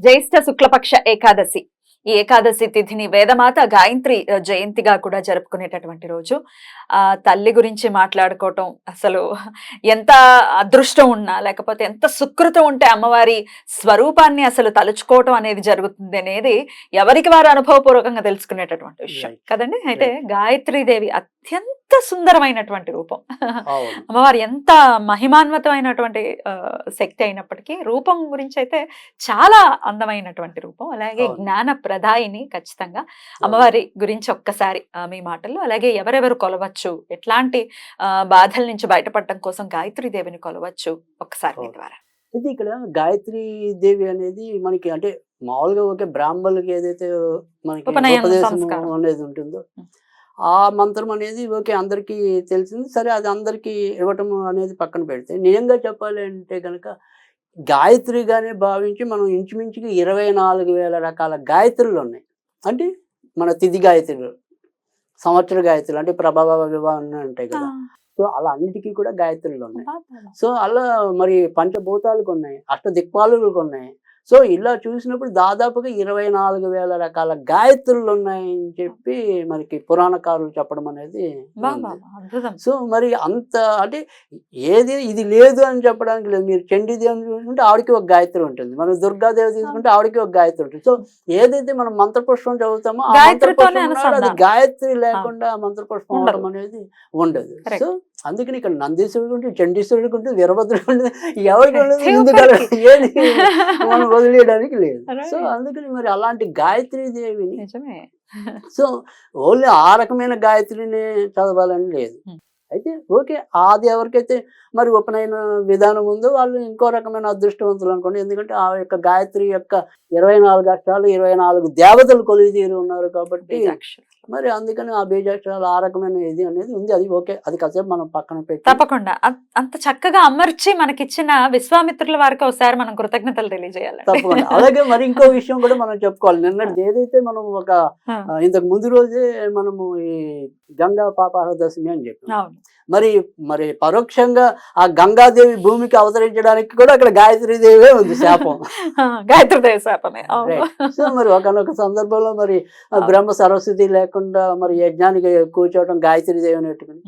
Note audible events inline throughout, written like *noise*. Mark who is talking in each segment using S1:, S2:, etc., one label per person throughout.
S1: జ్యేష్ఠ శుక్లపక్ష ఏకాదశి. ఈ ఏకాదశి తిథిని వేదమాత గాయత్రి జయంతిగా కూడా జరుపుకునేటటువంటి రోజు ఆ తల్లి గురించి మాట్లాడుకోవటం అసలు ఎంత అదృష్టం ఉన్నా లేకపోతే ఎంత సుకృతం ఉంటే అమ్మవారి స్వరూపాన్ని అసలు తలుచుకోవటం అనేది జరుగుతుంది అనేది ఎవరికి వారు అనుభవపూర్వకంగా తెలుసుకునేటటువంటి విషయం. కదండి అయితే
S2: Right.
S1: గాయత్రి దేవి అత్యంత సుందరమైనటువంటి రూపం అమ్మవారు ఎంత మహిమాన్వితమైనటువంటి శక్తి అయినప్పటికీ రూపం గురించి అయితే చాలా అందమైనటువంటి రూపం అలాగే. జ్ఞాన ప్రదాయిని ఖచ్చితంగా అమ్మవారి గురించి ఒక్కసారి మీ మాటల్లో అలాగే ఎవరెవరు కొలవచ్చు ఎట్లాంటి బాధల నుంచి బయటపడటం కోసం గాయత్రి దేవిని కొలవచ్చు ఒక్కసారి మీ
S2: అవును.
S1: ద్వారా
S2: అయితే ఇక్కడ గాయత్రి దేవి అనేది మనకి అంటే మామూలుగా ఒకే బ్రాహ్మణులకి ఏదైతే మనకి ఉపదేశం. అనేది ఉంటుందో. ఆ మంత్రం అనేది ఓకే అందరికీ తెలిసింది సరే అది అందరికీ ఇవ్వటం అనేది పక్కన పెడితే నిజంగా చెప్పాలి అంటే కనుక గాయత్రిగానే భావించి మనం ఇంచుమించుగా ఇరవై నాలుగు వేల రకాల గాయత్రులు ఉన్నాయి. అంటే మన తిథి గాయత్రులు సంవత్సర గాయత్రులు అంటే ప్రభావ వివాహం ఉంటాయి కదా. సో అలా అన్నిటికీ కూడా గాయత్రులు ఉన్నాయి. సో అలా మరి పంచభూతాలకు ఉన్నాయి అష్ట దిక్పాలులకు ఉన్నాయి సో ఇలా చూసినప్పుడు దాదాపుగా ఇరవై నాలుగు వేల రకాల గాయత్రులు ఉన్నాయని చెప్పి మనకి పురాణకారులు చెప్పడం అనేది సో మరి అంత అంటే ఏది ఇది లేదు అని చెప్పడానికి లేదు. మీరు చండీదేవి చూసుకుంటే ఆవిడకి ఒక గాయత్రి ఉంటుంది. మనం దుర్గాదేవి తీసుకుంటే ఆవిడకి ఒక గాయత్రి ఉంటుంది. సో ఏదైతే మనం మంత్రపుష్పం చదువుతామో ఆ మంత్రపుష్పం అది. గాయత్రి లేకుండా మంత్రపుష్పం
S1: ఉండదు.
S2: అవడం అనేది ఉండదు. సో అందుకని ఇక్కడ నందీశ్వరుడు ఉంటుంది చండీశ్వరుడికి ఉంటుంది వీరభద్రుడు ఉంటుంది ఎవరికి ఉండదు. ఏది *laughs* మనం వదిలేయడానికి లేదు సో. అందుకని మరి అలాంటి గాయత్రి దేవిని
S1: నిజమే *laughs*
S2: సో ఓన్లీ ఆ రకమైన గాయత్రిని చదవాలని లేదు. అయితే ఓకే అది ఎవరికైతే మరి ఉపనయన విధానం ఉందో వాళ్ళు ఇంకో రకమైన అదృష్టవంతులు అనుకోండి ఎందుకంటే ఆ యొక్క గాయత్రి యొక్క ఇరవై నాలుగు అక్షరాలు ఇరవై నాలుగు దేవతలు కొలివి తీరు ఉన్నారు కాబట్టి. మరి అందుకని ఆ బీజాక్షరాలు ఆ రకమైన ఇది అనేది ఉంది. అది ఓకే. అది కాసేపు మనం పక్కన పెట్టి
S1: తప్పకుండా. అంత చక్కగా అమర్చి మనకిచ్చిన విశ్వామిత్రుల వారికి ఒకసారి మనం కృతజ్ఞతలు తెలియజేయాలి
S2: తప్పకుండా. అలాగే మరి ఇంకో విషయం కూడా మనం చెప్పుకోవాలి. నిన్నటి ఏదైతే మనం ఒక ఇంతకు ముందు రోజే మనము ఈ గంగా పాపార దశమి అని చెప్పాం. మరి మరి పరోక్షంగా ఆ గంగాదేవి భూమికి అవతరించడానికి కూడా అక్కడ గాయత్రి దేవే ఉంది శాపం.
S1: గాయత్రి దేవ శాపమే.
S2: సో మరి ఒకనొక సందర్భంలో మరి. బ్రహ్మ సరస్వతి లేకుండా మరి యజ్ఞానికి కూర్చోవటం గాయత్రి దేవిని పెట్టుకుని.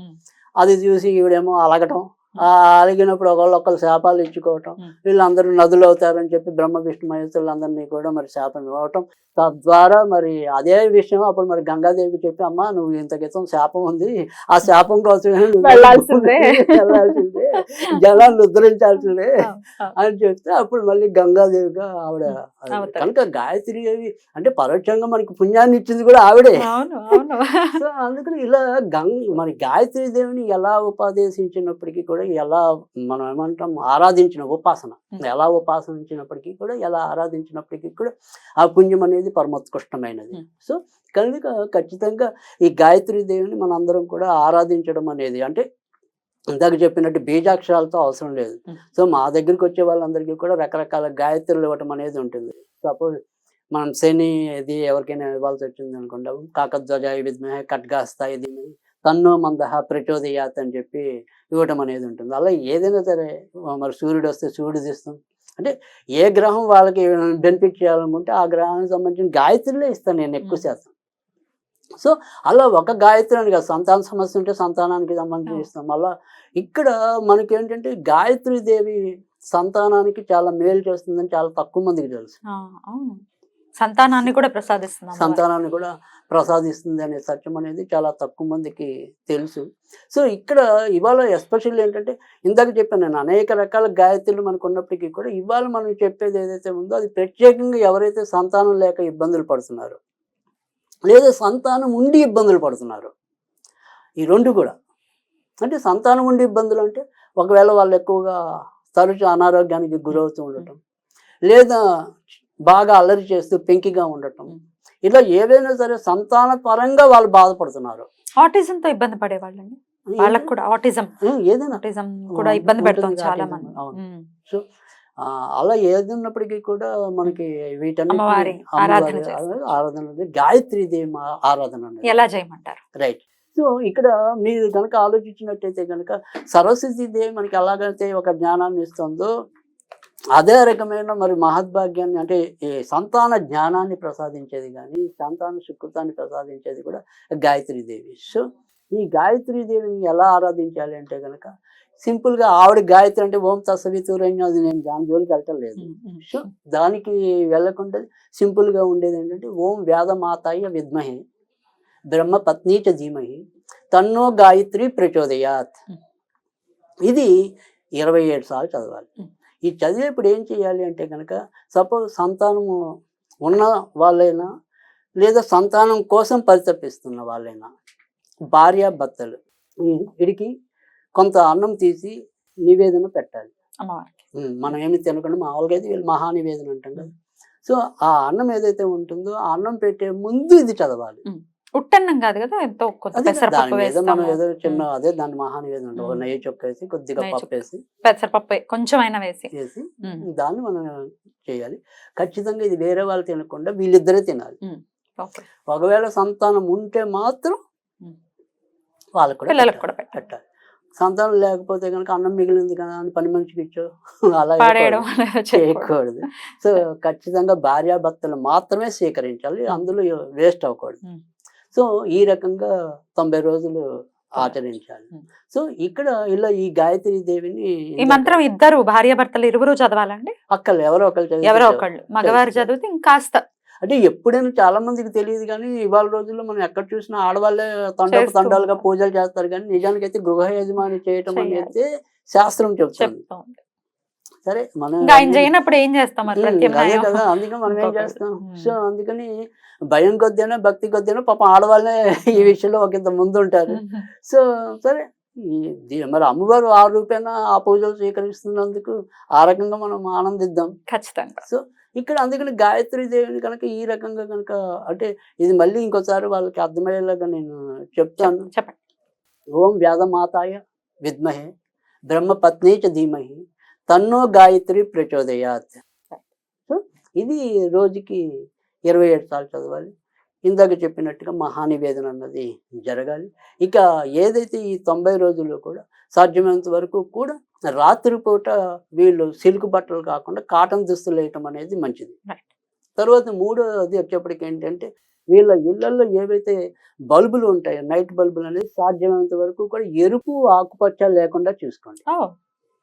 S2: అది చూసి ఈవిడేమో అలగటం అలిగినప్పుడు ఒకళ్ళు ఒకళ్ళు శాపాలు ఇచ్చుకోవటం. వీళ్ళందరూ నదులు అవుతారని చెప్పి బ్రహ్మ విష్ణు మహేశ్వరులందరినీ కూడా మరి శాపం ఇవ్వటం తద్వారా మరి అదే విషయం అప్పుడు మరి గంగాదేవికి చెప్పి అమ్మా నువ్వు ఇంత క్రితం శాపం ఉంది ఆ శాపం కోసమే నువ్వు
S1: వెళ్ళాల్సిందే.
S2: జలాన్ని ఉద్ధరించాల్సిందే. అని చెప్తే అప్పుడు మళ్ళీ గంగాదేవిగా ఆవిడ. కనుక గాయత్రి దేవి అంటే పరోక్షంగా మనకి పుణ్యాన్ని ఇచ్చింది కూడా ఆవిడే సో అందుకని ఇలా గంగ మరి గాయత్రి దేవిని ఎలా ఉపదేశించినప్పటికీ కూడా ఎలా మనం ఏమంటాం ఆరాధించిన ఉపాసన. ఎలా ఉపాసించినప్పటికీ కూడా ఎలా ఆరాధించినప్పటికీ కూడా ఆ పుణ్యం అనేది పరమోత్కృష్టమైనది. సో కనుక ఖచ్చితంగా ఈ గాయత్రి దేవిని మనందరం కూడా ఆరాధించడం అనేది అంటే ఇందాక చెప్పినట్టు బీజాక్షరాలతో అవసరం లేదు. సో మా దగ్గరికి వచ్చే వాళ్ళందరికీ కూడా రకరకాల గాయత్రులు ఇవ్వటం అనేది ఉంటుంది సపోజ్ మనం శని ఇది ఎవరికైనా ఇవ్వాల్సి వచ్చింది అనుకుంటాం కాకధ్వజాయ విద్మహే ఖడ్గాస్తాయి దీని తన్నో మందహ ప్రచోదయాత్ అని చెప్పి ఇవ్వటం అనేది ఉంటుంది. అలా ఏదైనా సరే మరి సూర్యుడు వస్తే సూర్యుడు ఇస్తాం అంటే ఏ గ్రహం వాళ్ళకి బెనిఫిట్ చేయాలనుకుంటే ఆ గ్రహానికి సంబంధించిన గాయత్రులే ఇస్తాను నేను ఎక్కువ. శాతం. సో అలా ఒక గాయత్రి అని కాదు సంతాన సమస్య ఉంటే సంతానానికి సంబంధించి. ఇస్తాం. అలా ఇక్కడ మనకి ఏంటంటే గాయత్రి దేవి సంతానానికి చాలా మేలు చేస్తుందని చాలా తక్కువ మందికి తెలుసు.
S1: సంతానాన్ని కూడా ప్రసాదిస్తుంది
S2: సంతానాన్ని కూడా ప్రసాదిస్తుంది అనే సత్యం అనేది చాలా తక్కువ మందికి తెలుసు. సో ఇక్కడ ఇవాళ ఎస్పెషల్లీ ఏంటంటే ఇందాక చెప్పాను నేను అనేక రకాల గాయత్రులు మనకు ఉన్నప్పటికీ కూడా ఇవాళ మనం చెప్పేది ఏదైతే ఉందో అది ప్రత్యేకంగా ఎవరైతే సంతానం లేక ఇబ్బందులు పడుతున్నారో లేదా సంతానం ఉండి ఇబ్బందులు పడుతున్నారు ఈ రెండు కూడా. అంటే సంతానం ఉండి ఇబ్బందులు అంటే ఒకవేళ వాళ్ళు ఎక్కువగా తరచు అనారోగ్యానికి గురవుతూ ఉండటం లేదా బాగా అల్లరి చేస్తూ పెంకిగా ఉండటం. ఇలా ఏవైనా సరే సంతాన పరంగా వాళ్ళు బాధపడుతున్నారు.
S3: ఆటిజం తో ఇబ్బంది పడేవాళ్ళండి. వాళ్ళకి కూడా ఆటిజం.
S2: ఏదైనా?
S3: ఆటిజం కూడా ఇబ్బంది పెడుతుంది చాలా మంది.
S2: ఆ, అలా ఏదున్నప్పటికీ కూడా మనకి
S3: అమ్మవారి ఆరాధన.
S2: గాయత్రి దేవి ఆరాధన
S3: ఎలా చేయమంటారు?
S2: రైట్. సో ఇక్కడ మీరు కనుక ఆలోచించినట్టయితే కనుక సరస్వతి దేవి మనకి ఎలాగైతే ఒక జ్ఞానాన్ని ఇస్తుందో అదే రకమైన మరి మహద్భాగ్యాన్ని అంటే ఈ సంతాన జ్ఞానాన్ని ప్రసాదించేది కానీ సంతాన సుకృతాన్ని ప్రసాదించేది కూడా గాయత్రి దేవి సో ఈ గాయత్రి దేవిని ఎలా ఆరాధించాలి అంటే కనుక సింపుల్గా ఆవిడ గాయత్రి అంటే ఓం తస్సవితురంగా అది నేను దాని జోలికి వెళ్ళటం లేదు. సో దానికి వెళ్ళకుండా సింపుల్గా ఉండేది ఏంటంటే ఓం వేదమాతాయ విద్మహే బ్రహ్మ పత్ని చ ధీమహి తన్నో గాయత్రి ప్రచోదయాత్. ఇది ఇరవై ఏడు సార్లు చదవాలి. ఈ చదివేప్పుడు ఏం చేయాలి అంటే కనుక సపోజ్ సంతానము ఉన్న వాళ్ళైనా లేదా సంతానం కోసం పరితపిస్తున్న వాళ్ళైనా భార్య భర్తలు వీడికి కొంత అన్నం తీసి నివేదన పెట్టాలి. మనం ఏమి తినకుండా మామూలుగా అయితే వీళ్ళు మహానివేదన అంటాం కదా. సో ఆ అన్నం ఏదైతే ఉంటుందో ఆ అన్నం పెట్టే ముందు ఇది చదవాలి.
S3: ఉట్టన్నం కాదు కదా ఎంతో కొంత పెసరపప్పు వేస్తాము
S2: ఏదో చిన్న. అదే దాని మహానివేదన ఒక. నెయ్యి చొక్క వేసి కొద్దిగా పప్పు. వేసి
S3: పెసరపప్పు కొంచెం అయినా వేసి
S2: వేసి. దాన్ని మనం చేయాలి ఖచ్చితంగా ఇది వేరే వాళ్ళు తినకుండా వీళ్ళిద్దరే తినాలి ఒకవేళ సంతానం ఉంటే మాత్రం. వాళ్ళకు కూడా
S3: పిల్లలకు. కూడా పెట్టాలి
S2: సంతానం లేకపోతే కనుక అన్నం మిగిలింది కదా అని పని మనిషికి ఇచ్చో అలా
S3: చేయకూడదు.
S2: సో ఖచ్చితంగా భార్యాభర్తలు మాత్రమే స్వీకరించాలి అందులో వేస్ట్ అవ్వకూడదు. సో ఈ రకంగా తొంభై రోజులు ఆచరించాలి. సో ఇక్కడ ఇలా ఈ గాయత్రి దేవిని
S3: ఈ మంత్రం ఇద్దరు భార్య భర్తలు ఇరువురు చదవాలండి
S2: అక్కలు ఎవరో ఒకరు చదివితే
S3: ఎవరో. ఒకళ్ళు మగవారు. చదివితే ఇంకాస్త
S2: అంటే ఎప్పుడైనా చాలా మందికి తెలియదు కానీ ఇవాళ రోజుల్లో మనం ఎక్కడ చూసినా ఆడవాళ్ళే
S3: చేస్తూ
S2: తండాలుగా. పూజలు చేస్తారు కానీ నిజానికి అయితే గృహ యజమాని చేయటం. అనేది శాస్త్రం చెప్తుంది
S3: చెప్తా
S2: సరే మనం
S3: ఆయన చేయనప్పుడు ఏం చేస్తాం మరి?
S2: ఉమ్, అదే
S3: ప్రత్యామ్నాయం
S2: కదా అందుకే మనం ఏం. చేస్తాం. సో అందుకని భయం కొద్దినా భక్తి కొద్దినా పాపం ఆడవాళ్ళే ఈ విషయంలో ఒక ఇంత ముందు ఉంటారు సో సరే మరి అమ్మవారు ఆ రూపేణ ఆ పూజలు స్వీకరిస్తున్నందుకు ఆ రకంగా మనం ఆనందిద్దాం.
S3: ఖచ్చితంగా.
S2: సో ఇక్కడ అందుకని గాయత్రి దేవిని కనుక ఈ రకంగా కనుక అంటే ఇది మళ్ళీ ఇంకోసారి వాళ్ళకి అర్థమయ్యేలాగా నేను చెప్తాను.
S3: చెప్పండి.
S2: ఓం వ్యాధమాతాయ విద్మహే బ్రహ్మ పత్ని చ ధీమహి తన్నో గాయత్రి ప్రచోదయాత్. సో ఇది రోజుకి ఇరవై ఏడు సార్లు చదవాలి. ఇందాక చెప్పినట్టుగా మహానివేదన అన్నది జరగాలి. ఇక ఏదైతే ఈ తొంభై రోజుల్లో కూడా సాధ్యమైనంత వరకు కూడా రాత్రిపూట వీళ్ళు సిల్క్ బట్టలు కాకుండా కాటన్ దుస్తులు వేయటం అనేది మంచిది. తర్వాత మూడోది వచ్చేప్పటికి ఏంటంటే వీళ్ళ ఇళ్ళలో ఏవైతే బల్బులు ఉంటాయో నైట్ బల్బులు అనేది సాధ్యమైనంత వరకు కూడా ఎరుపు ఆకుపచ్చ లేకుండా చూసుకోండి.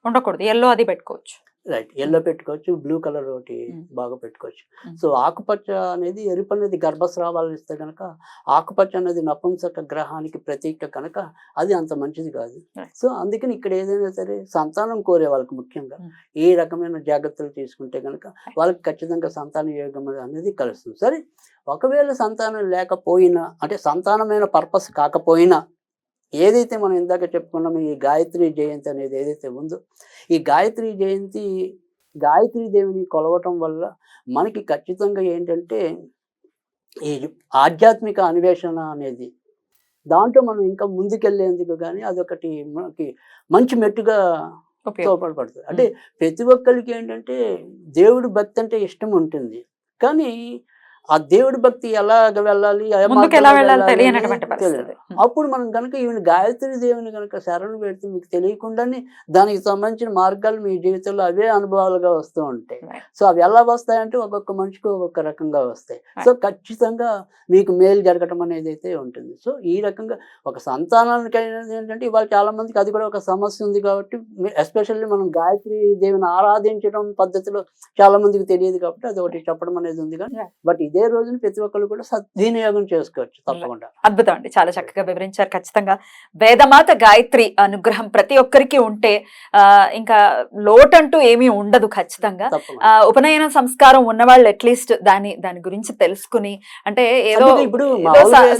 S3: ఉండకూడదు ఎల్లో అది పెట్టుకోవచ్చు
S2: రైట్ ఎల్లో పెట్టుకోవచ్చు బ్లూ కలర్ ఒకటి
S3: Mm.
S2: బాగా పెట్టుకోవచ్చు. సో ఆకుపచ్చ అనేది ఎరుపు అనేది గర్భస్రావాలు ఇస్తే కనుక ఆకుపచ్చ అనేది నపుంసక గ్రహానికి ప్రతీక కనుక అది అంత మంచిది కాదు. సో అందుకని ఇక్కడ ఏదైనా సరే సంతానం కోరే వాళ్ళకి ముఖ్యంగా
S3: Mm.
S2: ఈ రకమైన జాగ్రత్తలు తీసుకుంటే కనుక వాళ్ళకి ఖచ్చితంగా సంతాన యోగం అనేది కలుస్తుంది సరే ఒకవేళ సంతానం లేకపోయినా అంటే సంతానమైన పర్పస్ కాకపోయినా ఏదైతే మనం ఇందాక చెప్పుకున్నామో ఈ గాయత్రి జయంతి అనేది ఏదైతే ఉందో ఈ గాయత్రి జయంతి గాయత్రి దేవిని కొలవటం వల్ల మనకి ఖచ్చితంగా ఏంటంటే ఈ ఆధ్యాత్మిక అన్వేషణ అనేది దాంట్లో మనం ఇంకా ముందుకెళ్ళేందుకు కానీ అదొకటి మనకి మంచి మెట్టుగా
S3: ఉపయోగం
S2: తోడ్పడుతుంది అంటే ప్రతి ఒక్కరికి ఏంటంటే దేవుడి భక్తి అంటే ఇష్టం ఉంటుంది. కానీ ఆ దేవుడి భక్తి ఎలాగ వెళ్ళాలి అప్పుడు మనం కనుక ఈవెన్ గాయత్రి దేవుని కనుక శరణు పెడితే మీకు తెలియకుండానే దానికి సంబంధించిన మార్గాలు మీ జీవితంలో అవే అనుభవాలుగా వస్తూ ఉంటాయి. సో అవి ఎలా వస్తాయంటే ఒక్కొక్క మనిషికి ఒక్కొక్క రకంగా వస్తాయి. సో ఖచ్చితంగా మీకు మేలు జరగటం అనేది అయితే ఉంటుంది. సో ఈ రకంగా ఒక సంతానానికి అయినది ఏంటంటే ఇవాళ చాలా మందికి అది కూడా ఒక సమస్య ఉంది కాబట్టి ఎస్పెషల్లీ మనం గాయత్రి దేవిని ఆరాధించడం పద్ధతిలో చాలా మందికి తెలియదు కాబట్టి అది ఒకటి చెప్పడం అనేది ఉంది కానీ. బట్ ఇదే రోజున ప్రతి ఒక్కరు కూడా సద్వినియోగం చేసుకోవచ్చు తప్పకుండా.
S1: అద్భుతం అండి. చాలా చక్కగా వివరించారు. ఖచ్చితంగా వేదమాత గాయత్రి అనుగ్రహం ప్రతి ఒక్కరికి ఉంటే ఆ ఇంకా లోటంటూ ఏమీ ఉండదు ఖచ్చితంగా. ఉపనయన సంస్కారం ఉన్నవాళ్ళు అట్లీస్ట్ దాని దాని గురించి తెలుసుకుని అంటే ఏదో
S2: ఇప్పుడు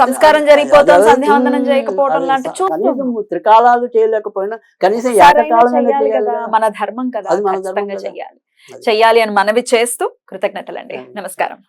S1: సంస్కారం జరిగిపోతాం సంధ్యావందనం చేయకపోవడం లాంటి
S2: త్రికాలాలు చేయలేకపోయినా కనీసం.
S1: మన ధర్మం కదా. ఖచ్చితంగా. చెయ్యాలి. చెయ్యాలి అని మనవి చేస్తూ కృతజ్ఞతలండి. నమస్కారం.